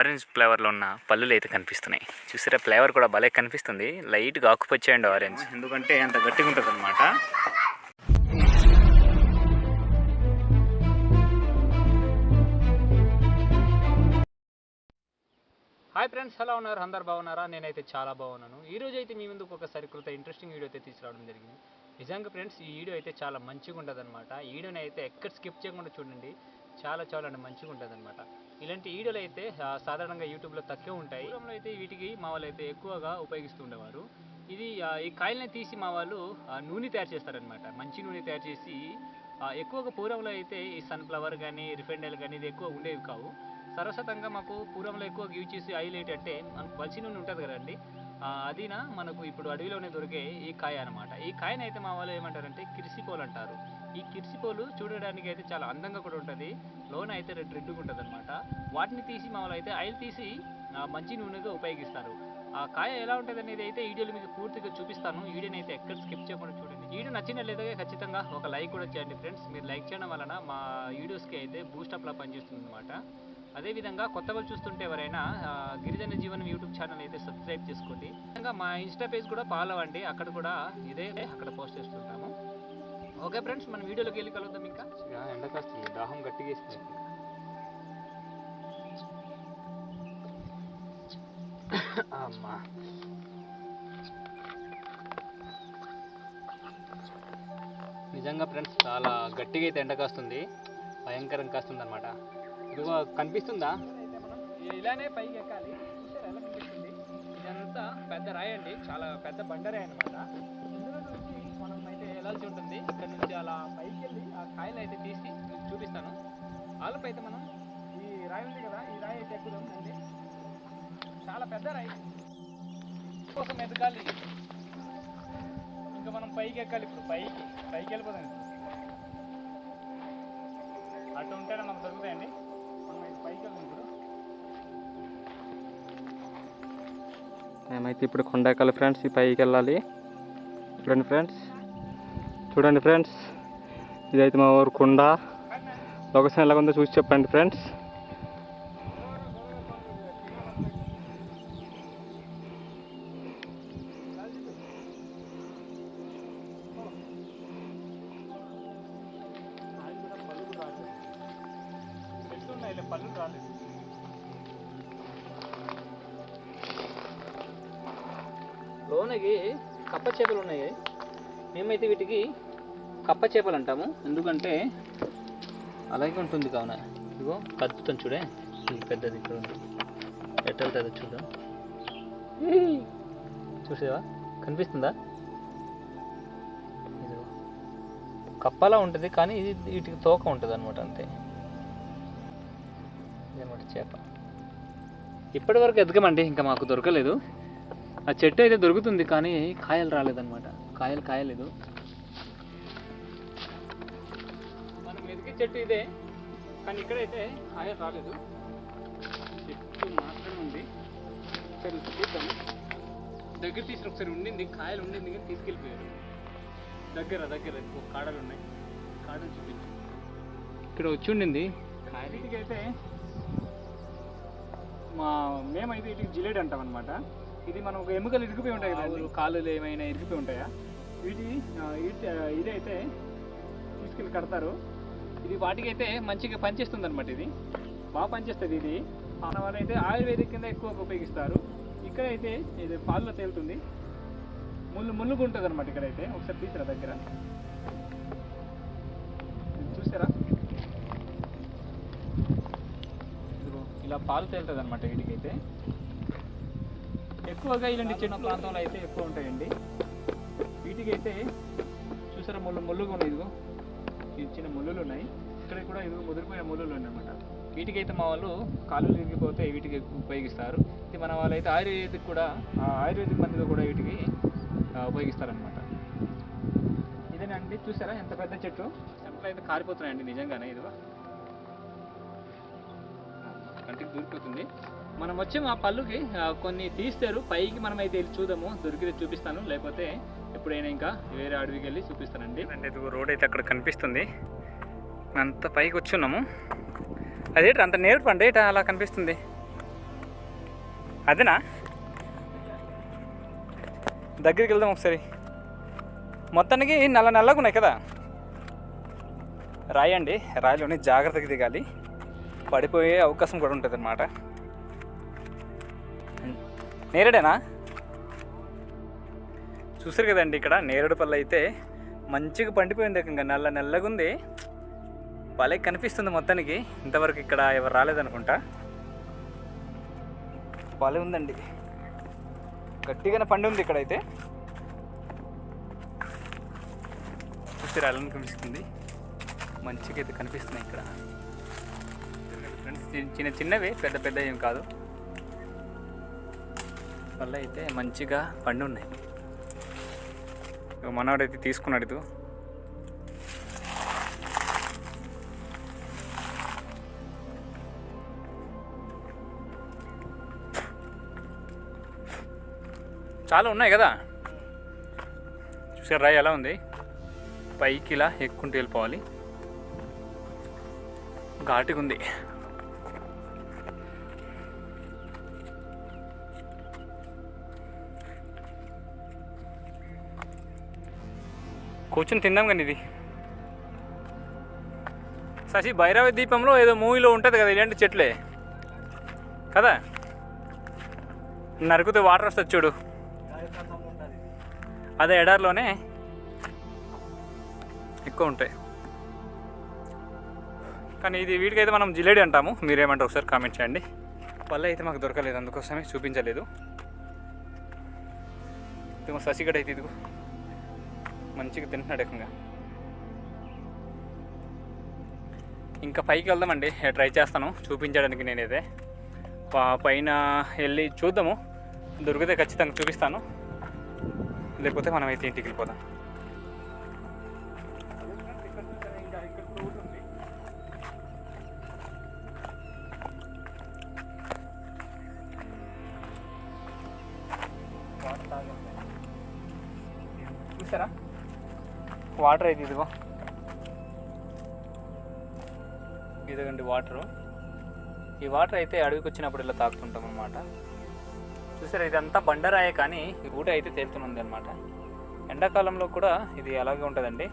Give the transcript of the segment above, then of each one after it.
Orange ఫ్లేవర్లో ఉన్న పళ్ళులు అయితే కనిపిస్తున్నాయి. చూసారా ఫ్లేవర్ కూడా భలే కనిపిస్తుంది. లైట్గా ఆకుపచ్చ అండ్ ఆరెంజ్. ఎందుకంటే అంత గట్టిగా ఉంటుంది అనమాట హాయ్ ఫ్రెండ్స్ ఎలా ఉన్నారు? అందరు బాగున్నారా? నేనైతే చాలా బాగున్నాను. ఈ రోజు అయితే మీ ముందుకు ఒక సరికొత్త ఇంట్రెస్టింగ్ వీడియో అయితే తీసుకురావడం జరిగింది. నిజంగా ఫ్రెండ్స్ ఈ వీడియో అయితే చాలా మంచిగా ఉంటుంది అనమాట ఈ వీడియోని అయితే ఎక్కడ స్కిప్ చేయకుండా చూడండి. చాలా చాలా అంటే మంచిగా ఉంటుంది అనమాట ఇలాంటి వీడియోలు అయితే సాధారణంగా యూట్యూబ్లో తక్కువ ఉంటాయి. దూరంలో అయితే వీటికి మా వాళ్ళు అయితే ఎక్కువగా ఉపయోగిస్తూ ఉండేవారు. ఇది ఈ కాయల్ని తీసి మా వాళ్ళు ఆ, నూనె తయారు చేస్తారనమాట మంచి నూనె తయారు చేసి ఎక్కువగా పూర్వంలో అయితే ఈ సన్ఫ్లవర్ కానీ రిఫైండ్ ఆయిల్ కానీ ఇది ఎక్కువ ఉండేవి కావు. సరస్వతంగా మాకు పూర్వంలో ఎక్కువ యూజ్ చేసే ఆయిల్ ఏంటంటే మనకు పచ్చి నూనె ఉంటుంది కదండి. అదినా మనకు ఇప్పుడు అడవిలోనే దొరికే ఈ కాయ అనమాట ఈ కాయనైతే మా వాళ్ళు ఏమంటారంటే కిరిసిపోలు అంటారు ఈ కిరిసిపోలు చూడడానికి అయితే చాలా అందంగా కూడా ఉంటుంది. లోన అయితే రెడ్ రెడ్గా ఉంటుంది అనమాట వాటిని తీసి మామూలు అయితే ఆయిల్ తీసి మంచి నూనెగా ఉపయోగిస్తారు. ఆ కాయ ఎలా ఉంటుంది అనేది అయితే వీడియోలో మీకు పూర్తిగా చూపిస్తాను. వీడియోని అయితే ఎక్కడ స్కిప్ చేయకుండా చూడండి. వీడియో నచ్చిన లేదా ఖచ్చితంగా ఒక లైక్ కూడా చేయండి ఫ్రెండ్స్. మీరు లైక్ చేయడం వలన మా వీడియోస్కి అయితే బూస్టప్లా పనిచేస్తుంది అనమాట అదేవిధంగా కొత్త వాళ్ళు చూస్తుంటే ఎవరైనా గిరిజన జీవనం యూట్యూబ్ ఛానల్ అయితే సబ్స్క్రైబ్ చేసుకోండి. ఇంకా మా ఇన్స్టా పేజ్ కూడా ఫాలో అవ్వండి. అక్కడ కూడా ఇదే అక్కడ పోస్ట్ చేస్తుంటాము. ఓకే ఫ్రెండ్స్ మన వీడియోలోకి వెళ్ళి కలుద్దాం ఇంకా. ఎండ కాస్తుంది దాహం గట్టిగా అమ్మా. నిజంగా ఫ్రెండ్స్ చాలా గట్టిగా అయితే ఎండ కాస్తుంది. భయంకరంగా కాస్తుంది అనమాట ఇదిగో కనిపిస్తుందా? ఇలానే పైకి ఎక్కాలి. ఇదంతా పెద్ద రాయి అండి. చాలా పెద్ద బండరాయి అనమాట వెళ్ళాల్సి ఉంటుంది. ఇక్కడ నుంచి అలా పైకి వెళ్ళి ఆ కాయలు అయితే తీసి మీకు చూపిస్తాను. ఆలోపు అయితే మనం ఈ రాయి ఉంది కదా ఈ రాయి అయితే ఎక్కుదాం అండి చాలా పెద్ద రాయి. కోసం ఎదగాలి. ఇంకా మనం పైకి ఎక్కాలి. ఇప్పుడు పైకి పైకి వెళ్ళిపోదాం అటు ఉంటేనే మనకు దొరుకుతాయండి మనం ఇది పైకి వెళ్దాం ఇప్పుడు. మేమైతే ఇప్పుడు కొండ ఎక్కాలి ఫ్రెండ్స్ ఈ పైకి వెళ్ళాలి. చూడండి ఫ్రెండ్స్. చూడండి ఫ్రెండ్స్. ఇదైతే మా ఊరు కొండ. లొకేషన్ ఎలా ఉందో చూసి చెప్పండి ఫ్రెండ్స్. అది కూడా పళ్ళు కూడా రాలేదు చెట్లు ఉన్నాయి పళ్ళు రాలేదు లోనకి కప్ప చేపలు ఉన్నాయి. మేమైతే వీటికి కప్ప చేపలు అంటాము. ఎందుకంటే అలాగే ఉంటుంది కావున. ఇదిగో కదుపుతాను చూడే. పెద్దది ఇక్కడ ఉంది. ఎట్ట చూద్దాం. చూసావా? కనిపిస్తుందా? ఇదిగో. కప్పలా ఉంటుంది కానీ ఇది వీటికి తోక ఉంటుంది అనమాట అంతే. ఇదన్నమాట చేప. ఇప్పటి వరకు ఎదగమండి ఇంకా మాకు దొరకలేదు. ఆ చెట్టు అయితే దొరుకుతుంది కానీ కాయలు రాలేదన్నమాట. కాయలు కాయలేదు మనం ఎదిగే చెట్టు ఇదే కానీ ఇక్కడైతే కాయలు రాలేదు. చెట్టు మాత్రమే ఉంది. ఒకసారి చూద్దాం. దగ్గర తీసిన ఒకసారి ఉండింది కాయలు ఉండింది కానీ తీసుకెళ్ళిపోయారు. దగ్గర దగ్గర ఒక కాడలు ఉన్నాయి. కాడలు చూపించు. ఇక్కడ వచ్చి ఉండింది కాయలకి అయితే మా మేమైతే వీటికి జిలేడ్ అంటాం అనమాట ఇది మనం ఒక ఎముకలు ఇరిగిపోయి ఉంటాయి కదా కాళ్ళు ఏమైనా ఇరిగిపోయి ఉంటాయా? వీటి వీటి ఇదైతే తీసుకెళ్ళి కడతారు. ఇది వాటికైతే మంచిగా పనిచేస్తుంది అనమాట ఇది. బాగా పనిచేస్తుంది ఇది. అయితే ఆయుర్వేదిక్ కింద ఎక్కువ ఉపయోగిస్తారు. ఇక్కడైతే ఇది పాల్లో తేలుతుంది. ముళ్ళు ముళ్ళుగా ఉంటుంది అనమాట ఇక్కడైతే. ఒకసారి తీసిరా దగ్గర. చూసారా? ఇలా పాలు తేలుతుంది అనమాట వీటికైతే. ఎక్కువగా ఇలాంటి చిన్న ప్రాంతంలో అయితే ఎక్కువ ఉంటాయండి. వీటికి అయితే చూసారా ముళ్ళు ముళ్ళుగా ఉన్నాయి ఇదిగో. ఈ చిన్న ముళ్ళులు ఉన్నాయి. ఇక్కడ కూడా ఇదిగో ముదిరిపోయిన ముళ్ళులు ఉన్నాయి అనమాట వీటికైతే మా వాళ్ళు కాళ్ళు తిరిగిపోతే వీటికి ఉపయోగిస్తారు. ఇది మన వాళ్ళైతే ఆయుర్వేదిక్ కూడా ఆ ఆయుర్వేదిక్ మందులు కూడా వీటికి ఆ, ఉపయోగిస్తారనమాట ఇదేనండి చూసారా? ఎంత పెద్ద చెట్టు? చెట్లు అయితే కారిపోతున్నాయండి నిజంగానే ఇదిగో. కంటికి దూరిపోతుంది. మనం వచ్చి మా పళ్ళుకి కొన్ని తీస్తారు. పైకి మనం అయితే వెళ్ళి చూద్దాము. దొరికితే చూపిస్తాను. లేకపోతే ఎప్పుడైనా ఇంకా వేరే అడవికి వెళ్ళి చూపిస్తానండి. అంటే రోడ్ అయితే అక్కడ కనిపిస్తుంది. అంత పైకి వచ్చి ఉన్నాము అదేంటి అంత నేర్పు అంటే అలా కనిపిస్తుంది? అదేనా? దగ్గరికి వెళ్దాం ఒకసారి. మొత్తానికి నల్ల నల్లగా ఉన్నాయి కదా? రాయి అండి రాయిలోని జాగ్రత్తగా దిగాలి. పడిపోయే అవకాశం కూడా ఉంటుంది అన్నమాట నేరేడేనా? చూసారు కదండి ఇక్కడ నేరేడు పళ్ళు అయితే మంచిగా పండిపోయింది ఇంకా నల్ల నల్లగా ఉంది భలే కనిపిస్తుంది మొత్తానికి. ఇంతవరకు ఇక్కడ ఎవరు రాలేదనుకుంటా. భలే ఉందండి. గట్టిగానే పండి ఉంది ఇక్కడైతే. చూసి రాళ్ళని కనిపిస్తుంది మంచిగా అయితే కనిపిస్తున్నాయి ఇక్కడ. ఫ్రెండ్స్ చిన్న- చిన్న చిన్నవి పెద్ద పెద్ద ఏం కాదు. వల్ల అయితే మంచిగా పండు ఉన్నాయి. మనవాడైతే తీసుకున్నాడు ఇది చాలా ఉన్నాయి కదా. చూసారు రాయి ఎలా ఉంది? పైకి ఇలా ఎక్కుంటూ వెళ్ళిపోవాలి. ఘాటుగా ఉంది. కూర్చొని తిందాం కానీ ఇది. శశి భైరవ దీపంలో ఏదో మూవీలో ఉంటుంది కదా ఇలాంటి చెట్లే. కదా? నరుకుతూ వాటర్ వస్తుంది చూడు. అదే ఎడారిలోనే ఎక్కువ ఉంటాయి. కానీ ఇది వీటికైతే మనం జిలేడి అంటాము. మీరేమంటారు ఒకసారి కామెంట్ చేయండి. వల్ల అయితే మాకు దొరకలేదు అందుకోసమే చూపించలేదు. ఇదిగో శశిగడ అయితే ఇదిగో. మంచిగా తింటున్నాడు ఏకంగా. ఇంకా పైకి వెళ్దామండి ట్రై చేస్తాను చూపించడానికి నేనైతే. పైన వెళ్ళి చూద్దాము దొరికితే ఖచ్చితంగా చూపిస్తాను. లేకపోతే మనం అయితే ఇంటికి వెళ్ళిపోదాం. చూసారా? వాటర్ అయితే ఇదిగో. ఇదిగండి వాటరు. ఈ వాటర్ అయితే అడవికి వచ్చినప్పుడు ఇలా తాకుతుంటాం అనమాట చూసారా ఇదంతా బండరాయే కానీ ఈ ఊట అయితే తేలుతుంది అనమాట ఎండాకాలంలో కూడా ఇది అలాగే ఉంటుందండి.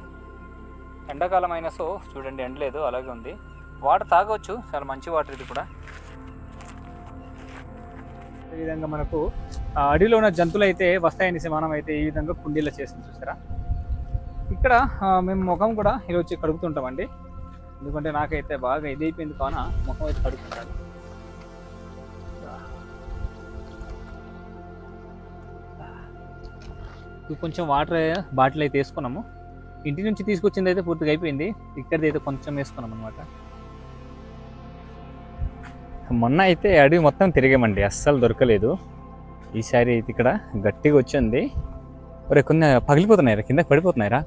ఎండాకాలం అయినా సో చూడండి ఎండలేదు అలాగే ఉంది. వాటర్ తాగవచ్చు చాలా మంచి వాటర్ ఇది కూడా. ఈ విధంగా మనకు ఆ అడవిలో ఉన్న జంతువులు అయితే వస్తాయనేసి మనం అయితే ఈ విధంగా కుండీలో చేసింది చూసారా? ఇక్కడ మేము ముఖం కూడా ఇలా వచ్చి కడుగుతుంటామండి. ఎందుకంటే నాకైతే బాగా ఇది అయిపోయింది కావున ముఖం అయితే కడుగుతుంటాను. ఇప్పుడు కొంచెం వాటర్ బాటిల్ అయితే వేసుకున్నాము. ఇంటి నుంచి తీసుకొచ్చింది అయితే పూర్తిగా అయిపోయింది. ఇక్కడిది అయితే కొంచెం వేసుకున్నాం అనమాట మొన్న అయితే అడవి మొత్తం తిరిగామండి. అస్సలు దొరకలేదు. ఈసారి అయితే ఇక్కడ గట్టిగా వచ్చింది. ఒరే కొన్ని పగిలిపోతున్నాయిరా కిందకి పడిపోతున్నాయిరా?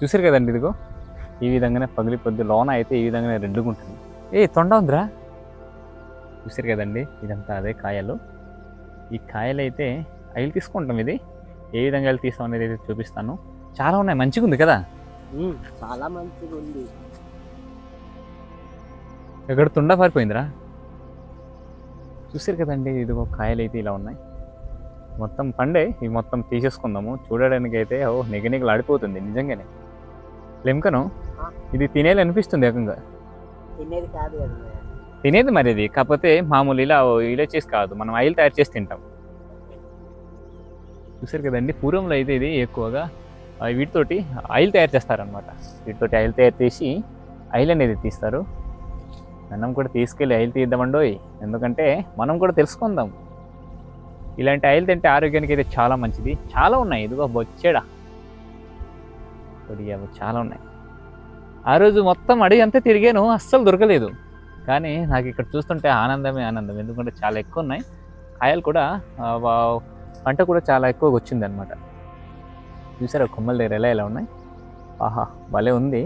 చూసారు కదండి ఇదిగో? ఈ విధంగానే పగిలిపోద్ది లోన అయితే ఈ విధంగానే రెడ్డుగా ఉంటుంది ఏ తొండ ఉందిరా? చూసారు కదండి ఇదంతా అదే కాయలు. ఈ కాయలు అయితే అవి తీసుకుంటాం ఇది. ఏ విధంగా వెళ్ళి తీస్తాం అనేది అయితే చూపిస్తాను. చాలా ఉన్నాయి మంచిగా ఉంది కదా? చాలా మంచిగా ఉంది. ఎక్కడ తుండ పారిపోయిందిరా? చూసారు కదండి ఇదిగో కాయలు అయితే ఇలా ఉన్నాయి. మొత్తం పండే ఇవి మొత్తం తీసేసుకుందాము. చూడడానికి అయితే ఓ నిగనిగలు ఆడిపోతుంది నిజంగానే. లెంకను ఇది తినేది అనిపిస్తుంది ఏకంగా. తినేది కాదు. తినేది మరి ఇది. కాకపోతే మామూలు ఇలా ఇలా చేసి కాదు. మనం ఆయిల్ తయారు చేసి తింటాం. చూసారు కదండి పూర్వంలో అయితే ఇది ఎక్కువగా వీటితోటి ఆయిల్ తయారు చేస్తారనమాట వీటితోటి ఆయిల్ తయారు చేసి ఆయిల్ అనేది తీస్తారు. మనం కూడా తీసుకెళ్ళి ఆయిల్ తీద్దామండోయ్. ఎందుకంటే మనం కూడా తెలుసుకుందాం. ఇలాంటి ఆయిల్ తింటే ఆరోగ్యానికి అయితే చాలా మంచిది. చాలా ఉన్నాయి. ఇదిగో బొచ్చేడా. కొద్దిగా చాలా ఉన్నాయి. ఆ రోజు మొత్తం అడిగి అంతా తిరిగాను అస్సలు దొరకలేదు. కానీ నాకు ఇక్కడ చూస్తుంటే ఆనందమే ఆనందం. ఎందుకంటే చాలా ఎక్కువ ఉన్నాయి. కాయలు కూడా పంట కూడా చాలా ఎక్కువగా వచ్చింది అనమాట చూసారా కొమ్మల దగ్గర ఎలా ఎలా ఉన్నాయి? ఆహా భలే ఉంది.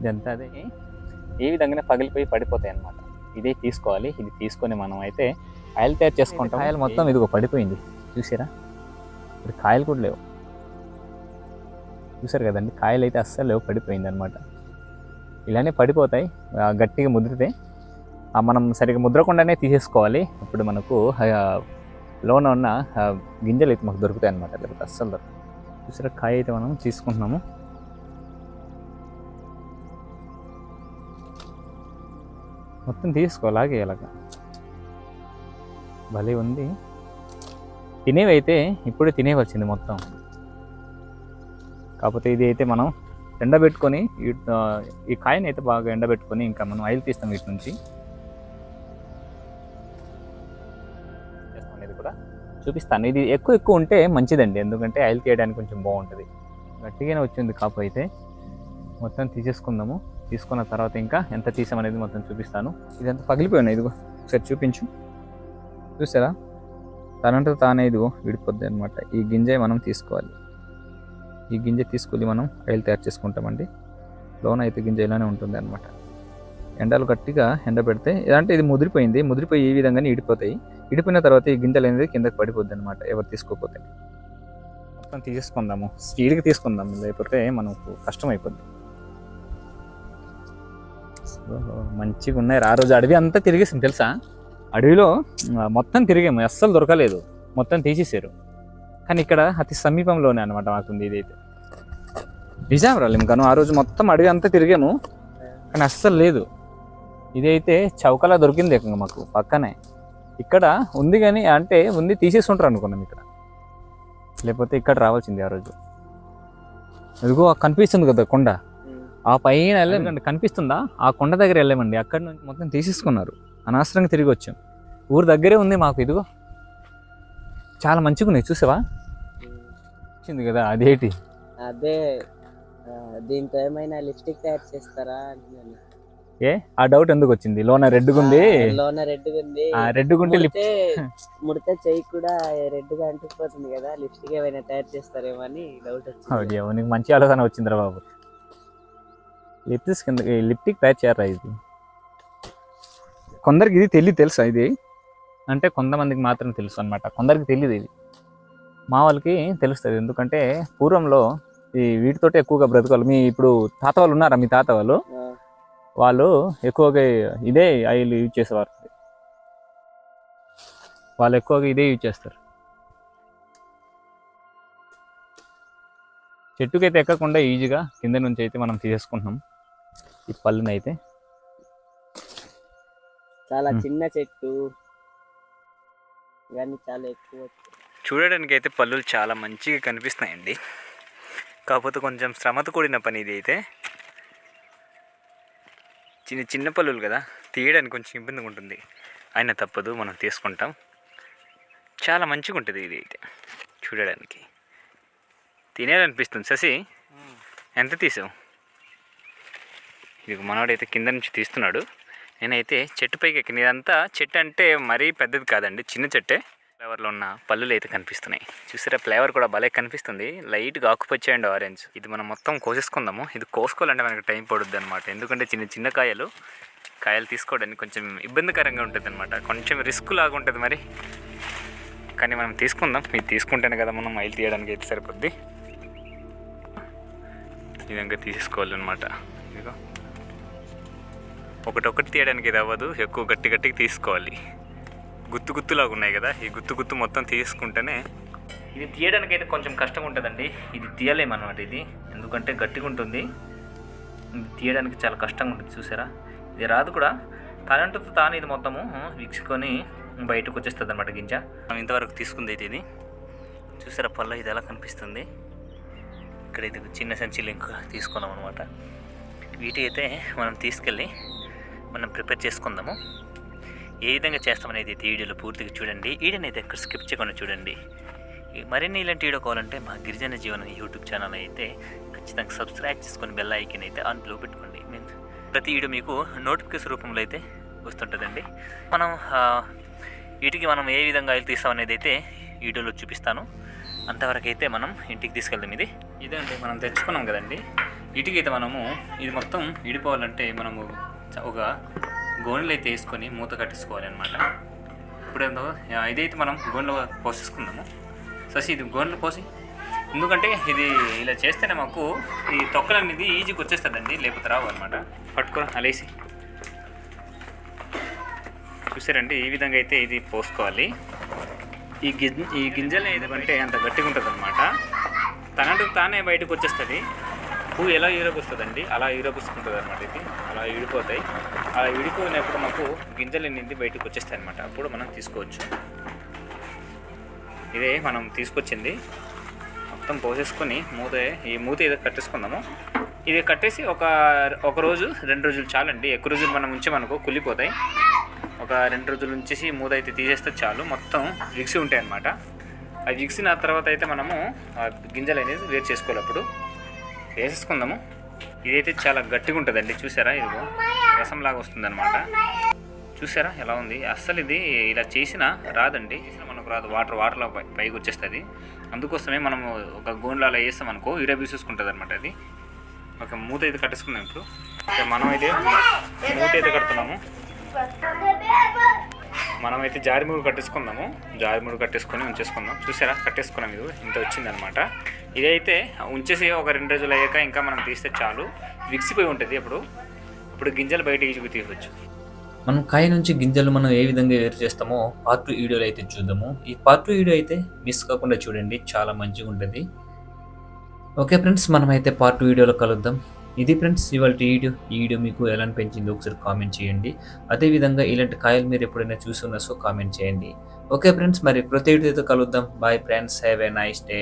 ఇదంతా అదే ఏ విధంగానే పగిలిపోయి పడిపోతాయి అనమాట ఇదే తీసుకోవాలి. ఇది తీసుకొని మనం అయితే ఆయిల్ తయారు చేసుకుంటాం. కాయలు మొత్తం ఇదిగో పడిపోయింది. చూసారా? ఇప్పుడు కాయలు కూడా లేవు. చూసారు కదండి. కాయలు అయితే అస్సలు పడిపోయింది అనమాట ఇలానే పడిపోతాయి గట్టిగా ముదిరితే మనం సరిగ్గా ముద్రకుండానే తీసేసుకోవాలి. ఇప్పుడు మనకు లోన ఉన్న గింజలు అయితే మాకు దొరుకుతాయి అనమాట లేకపోతే అస్సలు దొరుకుతాయి చూసారా కాయ అయితే మనం తీసుకుంటున్నాము. మొత్తం తీసుకో అలాగే భలే ఉంది. తినేవి అయితే ఇప్పుడు తినేవచ్చింది మొత్తం. కాకపోతే ఇది అయితే మనం ఎండబెట్టుకొని ఈ కాయని అయితే బాగా ఎండబెట్టుకొని ఇంకా మనం ఆయిల్ తీస్తాం వీటి నుంచి. అనేది కూడా. చూపిస్తాను. ఇది ఎక్కువ ఎక్కువ ఉంటే మంచిదండి. ఎందుకంటే ఆయిల్ తీయడానికి కొంచెం బాగుంటుంది. గట్టిగానే వచ్చింది కాపు అయితే. మొత్తం తీసేసుకుందాము. తీసుకున్న తర్వాత ఇంకా ఎంత తీసామనేది మొత్తం చూపిస్తాను. ఇదంతా పగిలిపోయినా ఇదిగో ఒకసారి చూపించు. చూసారా? తనంటే తానే ఇదిగో విడిపోద్ది అనమాట ఈ గింజ మనం తీసుకోవాలి. ఈ గింజ తీసుకొని మనం ఆయిల్ తయారు చేసుకుంటామండి. లోన అయితే గింజ ఇలానే ఉంటుంది అనమాట ఎండలు గట్టిగా ఎండబెడితే అంటే ఇది ముదిరిపోయింది. ముదిరిపోయి ఈ విధంగానే ఇడిపోతాయి. ఇడిపోయిన తర్వాత ఈ గింజలు అనేది కిందకి పడిపోద్ది అనమాట ఎవరు తీసుకోకపోతే. మొత్తం తీసేసుకుందాము. స్పీడ్గా తీసుకుందాము. లేకపోతే మనకు కష్టం అయిపోద్ది మంచిగా ఉన్నాయి. ఆ రోజు అడవి అంతా తిరిగేసింది తెలుసా? అడవిలో మొత్తం తిరిగాము. అస్సలు దొరకలేదు. మొత్తం తీసేసారు. కానీ ఇక్కడ అతి సమీపంలోనే అనమాట మాకుంది ఇదైతే. నిజాం రాలేము కాను ఆ రోజు మొత్తం అడవి అంతా తిరిగాము. కానీ అస్సలు లేదు. ఇదైతే చౌకలా దొరికింది ఏకంగా మాకు పక్కనే. ఇక్కడ ఉంది కానీ అంటే ఉంది తీసేసుంటారు అనుకున్నాం ఇక్కడ. లేకపోతే ఇక్కడ రావాల్సింది ఆ రోజు. ఇదిగో కనిపిస్తుంది కదా కొండ. ఆ పైన వెళ్ళామండి కనిపిస్తుందా. ఆ కొండ దగ్గర వెళ్ళామండి. అక్కడ నుంచి మొత్తం తీసేసుకున్నారు. అనవసరంగా తిరిగి వచ్చాం. ఊరు దగ్గరే ఉంది మాకు ఇదిగో. చాలా మంచిగా ఉన్నాయి చూసావా? వచ్చింది కదా అదేటి? అదే దీంతో ఏమైనా లిప్స్టిక్ తయారు చేస్తారా అంటున్నాను. ఏ? ఆ డౌట్ ఎందుకు వచ్చింది? లోన రెడ్ ఉంది ఆ, లోన రెడ్ ఆ రెడ్ లిప్ ముడితే చెయ్యి కూడా రెడ్గా అంటుకుపోతుంది కదా లిప్స్టిక్ ఏమైనా తయారు చేస్తారేమో అని డౌట్ వచ్చింది. నీకు మంచి ఆలోచన వచ్చిందిరా బాబు. లిప్టిక్ కింద లిప్టిక్ తయారు చేయరా ఇది? కొందరికి ఇది తెలియదు తెలుసా ఇది? అంటే కొంతమందికి మాత్రం తెలుసు అనమాట కొందరికి తెలియదు ఇది. మా వాళ్ళకి తెలుస్తుంది. ఎందుకంటే పూర్వంలో ఈ వీటితోటి ఎక్కువగా బ్రతకాలి. మీ ఇప్పుడు తాత వాళ్ళు ఉన్నారా? మీ తాత వాళ్ళు? వాళ్ళు ఎక్కువగా ఇదే ఆయిల్ యూజ్ చేసేవారు. వాళ్ళు ఎక్కువగా ఇదే యూజ్ చేస్తారు. చెట్టుకైతే ఎక్కకుండా ఈజీగా కింద నుంచి అయితే మనం తీసేసుకుంటున్నాం. ఈ పళ్ళుని అయితే. చాలా. చిన్న చెట్టు. కానీ చాలా ఎక్కువ చూడడానికి అయితే పళ్ళులు చాలా మంచిగా కనిపిస్తున్నాయండి. కాకపోతే కొంచెం శ్రమతో కూడిన పని ఇది అయితే. చిన్న చిన్న పళ్ళులు కదా తీయడానికి కొంచెం ఇబ్బందిగా ఉంటుంది. అయినా తప్పదు మనం తీసుకుంటాం. చాలా మంచిగా ఉంటుంది ఇది అయితే చూడడానికి. తినేయాలనిపిస్తుంది. శశి ఎంత తీసావు? ఇది మనవాడైతే కింద నుంచి తీస్తున్నాడు. నేనైతే చెట్టు పైకి ఎక్కిన ఇదంతా చెట్టు అంటే మరీ పెద్దది కాదండి చిన్న చెట్టే. ఫ్లేవర్లో ఉన్న పళ్ళులు అయితే కనిపిస్తున్నాయి. చూసారా ఫ్లేవర్ కూడా భలే కనిపిస్తుంది. లైట్గా ఆకుపచ్చ అండ్ ఆరెంజ్. ఇది మనం మొత్తం కోసేసుకుందాము. ఇది కోసుకోవాలంటే మనకి టైం పడుద్ది అనమాట ఎందుకంటే చిన్న చిన్న కాయలు కాయలు తీసుకోవడానికి కొంచెం ఇబ్బందికరంగా ఉంటుంది అనమాట కొంచెం రిస్క్ లాగా ఉంటుంది మరి. కానీ మనం తీసుకుందాం. ఇది తీసుకుంటేనే కదా మనం ఆయిల్ తీయడానికి అయితే సరిపోద్ది. ఈ విధంగా తీసుకోవాలన్నమాట ఇదిగో. ఒకటొకటి తీయడానికి ఇది అవ్వదు. ఎక్కువ గట్టి గట్టిగా తీసుకోవాలి. గుత్తు గుత్తులాగా ఉన్నాయి కదా ఈ గుత్తు గుత్తు మొత్తం తీసుకుంటేనే ఇది తీయడానికి అయితే కొంచెం కష్టంగా ఉంటుందండి ఇది తీయలేమన్నమాట ఇది. ఎందుకంటే గట్టిగా ఉంటుంది ఇది తీయడానికి చాలా కష్టంగా ఉంటుంది చూసారా? ఇది రాదు కూడా. తనంటతో తాను ఇది మొత్తము వీక్షుకొని బయటకు వచ్చేస్తుంది అనమాట గింజ. మనం ఇంతవరకు తీసుకుంది అయితే ఇది. చూసారా పళ్ళ ఇది ఎలా కనిపిస్తుంది? ఇక్కడ ఇది చిన్న సంచిలు ఇంకా తీసుకున్నాం అనమాట వీటి అయితే మనం తీసుకెళ్ళి మనం ప్రిపేర్ చేసుకుందాము. ఏ విధంగా చేస్తామనేది అయితే ఈ వీడియోలో పూర్తిగా చూడండి. వీడియోని అయితే ఎక్కడ స్కిప్ చేయకుండా చూడండి. మరిన్ని ఇలాంటి వీడియో కావాలంటే మా గిరిజన జీవనం యూట్యూబ్ ఛానల్ అయితే ఖచ్చితంగా సబ్స్క్రైబ్ చేసుకొని బెల్ ఐకన్ అయితే ఆన్లో పెట్టుకోండి. మేము ప్రతి వీడియో మీకు నోటిఫికేషన్ రూపంలో అయితే వస్తుంటుందండి. మనం వీటికి మనం ఏ విధంగా ఆయిల్ తీస్తామనేది అయితే వీడియోలో చూపిస్తాను. అంతవరకు అయితే మనం ఇంటికి తీసుకెళ్దాం ఇది. ఇదండి మనం తెచ్చుకున్నాం కదండి. వీటికి అయితే మనము ఇది మొత్తం విడిపోవాలంటే మనము ఒక గోనెలు అయితే వేసుకొని మూత కట్టేసుకోవాలి అనమాట ఇప్పుడు ఇదైతే మనం గోనెలో పోసేసుకుందాము. ససి ఇది గోనెలు పోసి ఎందుకంటే ఇది ఇలా చేస్తేనే మాకు ఈ తొక్కలు అనేది ఈజీగా వచ్చేస్తుందండి లేకపోతే రావు అనమాట పట్టుకో అలేసి. చూసారండి ఈ విధంగా అయితే ఇది పోసుకోవాలి. ఈ గింజ ఈ గింజలు ఏదంటే అంత గట్టిగా ఉంటుంది అనమాట తనంటూ తానే బయటకు వచ్చేస్తుంది. పువ్వు ఎలా ఈరకొస్తుందండి అలా ఈరకొసుకుంటుంది అనమాట ఇది. అలా విడిపోతాయి అలా విడిపోయినప్పుడు మాకు గింజలు నింది బయటకు వచ్చేస్తాయి అనమాట అప్పుడు మనం తీసుకోవచ్చు. ఇదే మనం తీసుకొచ్చింది. మొత్తం పోసేసుకొని మూత ఈ మూత ఏదో కట్టేసుకుందాము. ఇది కట్టేసి ఒక ఒక రోజు రెండు రోజులు చాలండి. ఎక్కువ రోజులు మనం ఉంచామనుకో కుళ్ళిపోతాయి. ఒక రెండు రోజులు ఉంచేసి మూత అయితే తీసేస్తే చాలు. మొత్తం విక్సి ఉంటాయి అన్నమాట ఆ విక్సిన తర్వాత అయితే మనము ఆ గింజలు అనేది వేరు చేసుకోవాలి అప్పుడు. వేసేసుకుందాము. ఇదైతే చాలా గట్టిగా ఉంటుందండి చూసారా? ఇదిగో రసంలాగా వస్తుందన్నమాట. చూసారా ఎలా ఉంది? అస్సలు ఇది ఇలా చేసినా రాదండి. మనకు రాదు. వాటర్ వాటర్లో పైకి వచ్చేస్తుంది అందుకోసమే మనము ఒక గోన్లో అలా వేస్తాం అనుకో ఇరా అనమాట అది. ఒక మూత అయితే కట్టేసుకుందాం ఇప్పుడు. ఓకే మనం అయితే మూత అయితే కడుతున్నాము. మనమైతే జారిముడు కట్టేసుకుందాము. జారిముడు కట్టేసుకొని ఉంచేసుకుందాం. చూసారా? కట్టేసుకున్నాం ఇది ఇంత వచ్చిందనమాట ఇదైతే ఉంచేసి ఒక రెండు రోజులు అయ్యాక ఇంకా మనం తీస్తే చాలు. విక్సిపోయి ఉంటుంది అప్పుడు. ఇప్పుడు గింజలు బయట ఈజుకు తీయవచ్చు. మనం కాయ నుంచి గింజలు మనం ఏ విధంగా వేరు చేస్తామో పార్ట్ టూ వీడియోలో అయితే చూద్దాము. ఈ పార్ట్ టూ వీడియో అయితే మిస్ కాకుండా చూడండి చాలా మంచిగా ఉంటుంది. ఓకే ఫ్రెండ్స్ మనమైతే పార్ట్ టూ వీడియోలో కలుద్దాం. ఇది ఫ్రెండ్స్ ఇవాళ వీడియో ఈ వీడియో మీకు ఎలా అనిపించింది ఒకసారి కామెంట్ చేయండి. అదేవిధంగా ఇలాంటి కాయలు మీరు ఎప్పుడైనా చూసి ఉన్నా సో కామెంట్ చేయండి. ఓకే ఫ్రెండ్స్ మరి ప్రతి వీడియోతో కలుద్దాం. Bye friends have a nice day